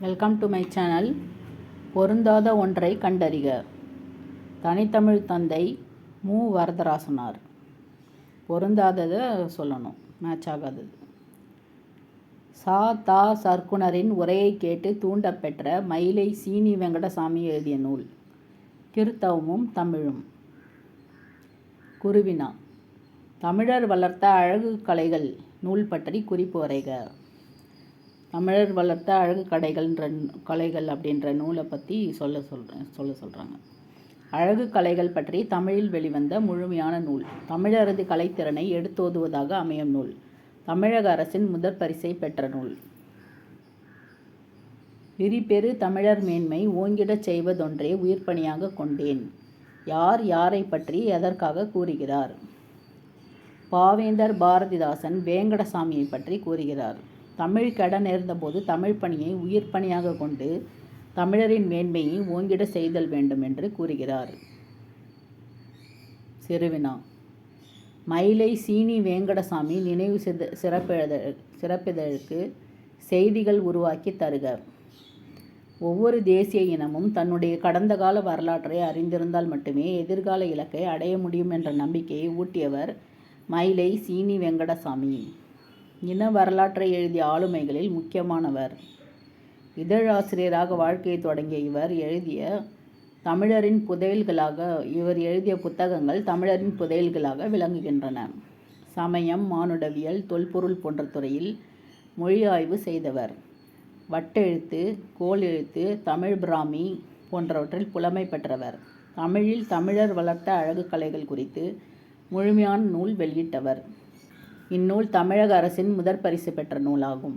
Welcome to my channel பொருந்தாத ஒன்றை கண்டறிக. தனித்தமிழ் தந்தை மு. வரதராசனார். பொருந்தாததை சொல்லணும். மேட்ச் ஆகாதது. சா. தா. சர்க்குணரின் உரையை கேட்டு தூண்டப்பெற்ற மயிலை சீனி வெங்கடசாமி எழுதிய நூல். கிறித்தவமும் தமிழும். குருவினா. தமிழர் வளர்த்த அழகு கலைகள் நூல் பற்றி குறிப்பு வரைக. தமிழர் வளர்த்த அழகு கடைகள்ன்ற கலைகள் அப்படின்ற நூலை பற்றி சொல்ல சொல்கிறேன் சொல்ல சொல்கிறாங்க அழகு கலைகள் பற்றி தமிழில் வெளிவந்த முழுமையான நூல். தமிழரது கலைத்திறனை எடுத்தோதுவதாக அமையும் நூல். தமிழக அரசின் முதற் பரிசை பெற்ற நூல். விரிபெரு தமிழர் மேன்மை ஓங்கிடச் செய்வதொன்றே உயிர்ப்பணியாக கொண்டேன். யார் யாரை பற்றி எதற்காக கூறுகிறார்? பாவேந்தர் பாரதிதாசன் வேங்கடசாமியை பற்றி கூறுகிறார். தமிழ் கடன் நேர்ந்தபோது தமிழ் பணியை உயிர் பணியாக கொண்டு தமிழரின் மேன்மையை ஓங்கிட செய்தல் வேண்டும் என்று கூறுகிறார். சிறுவினா. மயிலை சீனி வேங்கடசாமி நினைவு சித சிறப்பித சிறப்பிதழுக்கு செய்திகள் உருவாக்கி தருக. ஒவ்வொரு தேசிய இனமும் தன்னுடைய கடந்த கால வரலாற்றை அறிந்திருந்தால் மட்டுமே எதிர்கால இலக்கை அடைய முடியும் என்ற நம்பிக்கையை ஊட்டியவர் மயிலை சீனி வெங்கடசாமி. இன வரலாற்றை எழுதிய ஆளுமைகளில் முக்கியமானவர். இதழாசிரியராக வாழ்க்கையை தொடங்கிய இவர் எழுதிய தமிழரின் புதையல்களாக இவர் எழுதிய புத்தகங்கள் தமிழரின் புதையல்களாக விளங்குகின்றன. சமயம் மானுடவியல் தொல்பொருள் போன்ற துறையில் மொழி ஆய்வு செய்தவர். வட்டெழுத்து கோல் எழுத்து தமிழ் பிராமி போன்றவற்றில் புலமை பெற்றவர். தமிழில் தமிழர் வளர்த்த அழகு கலைகள் குறித்து முழுமையான நூல் வெளியிட்டவர். இந்நூல் தமிழக அரசின் முதற் பரிசு பெற்ற நூலாகும்.